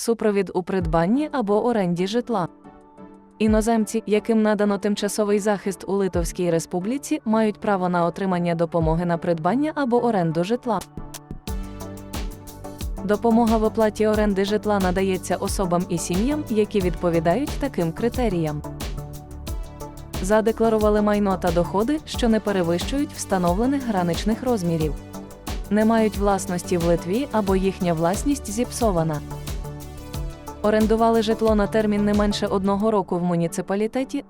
супровід у придбанні або оренді житла. Іноземці, яким надано тимчасовий захист у Литовській Республіці, мають право на отримання допомоги на придбання або оренду житла. Допомога в оплаті оренди житла надається особам і сім'ям, які відповідають таким критеріям. Задекларували майно та доходи, що не перевищують встановлених граничних розмірів. Не мають власності в Литві або їхня власність зіпсована. Орендували житло на термін не менше одного року в муніципалітеті,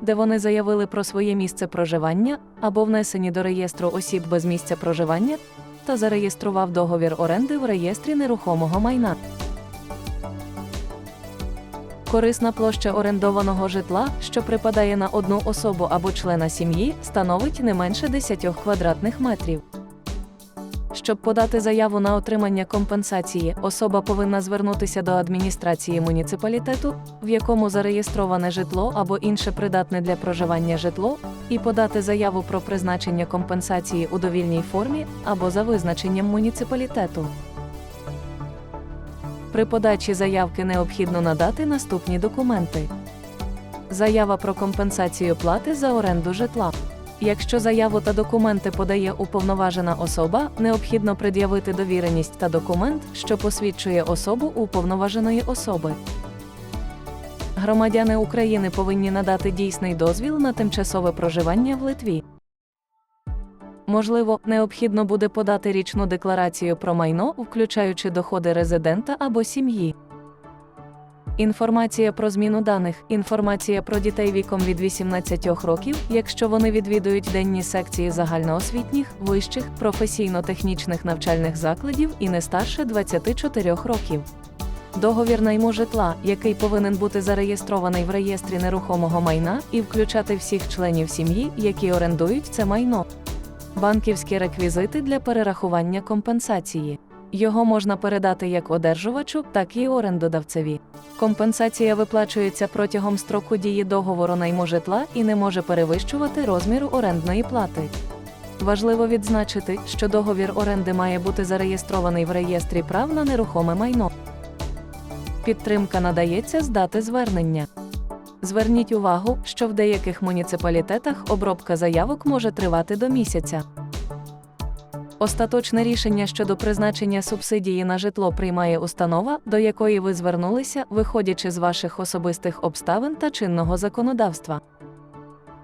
де вони заявили про своє місце проживання або внесені до реєстру осіб без місця проживання та зареєстрував договір оренди в реєстрі нерухомого майна. Корисна площа орендованого житла, що припадає на одну особу або члена сім'ї, становить не менше 10 квадратних метрів. Щоб подати заяву на отримання компенсації, особа повинна звернутися до адміністрації муніципалітету, в якому зареєстроване житло або інше придатне для проживання житло, і подати заяву про призначення компенсації у довільній формі або за визначенням муніципалітету. При подачі заявки необхідно надати наступні документи: заява про компенсацію плати за оренду житла. Якщо заяву та документи подає уповноважена особа, необхідно пред'явити довіреність та документ, що посвідчує особу уповноваженої особи. Громадяни України повинні надати дійсний дозвіл на тимчасове проживання в Литві. Можливо, необхідно буде подати річну декларацію про майно, включаючи доходи резидента або сім'ї. Інформація про зміну даних, інформація про дітей віком від 18 років, якщо вони відвідують денні секції загальноосвітніх, вищих, професійно-технічних навчальних закладів і не старше 24 років. Договір найму житла, який повинен бути зареєстрований в реєстрі нерухомого майна і включати всіх членів сім'ї, які орендують це майно. Банківські реквізити для перерахування компенсації. Його можна передати як одержувачу, так і орендодавцеві. Компенсація виплачується протягом строку дії договору найму житла і не може перевищувати розміру орендної плати. Важливо відзначити, що договір оренди має бути зареєстрований в реєстрі прав на нерухоме майно. Підтримка надається з дати звернення. Зверніть увагу, що в деяких муніципалітетах обробка заявок може тривати до місяця. Остаточне рішення щодо призначення субсидії на житло приймає установа, до якої ви звернулися, виходячи з ваших особистих обставин та чинного законодавства.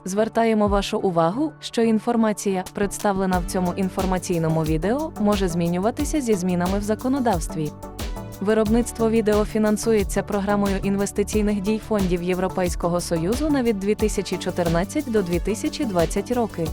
Звертаємо вашу увагу, що інформація, представлена в цьому інформаційному відео, може змінюватися зі змінами в законодавстві. Виробництво відео фінансується програмою інвестиційних дій фондів Європейського Союзу на від 2014 до 2020 роки.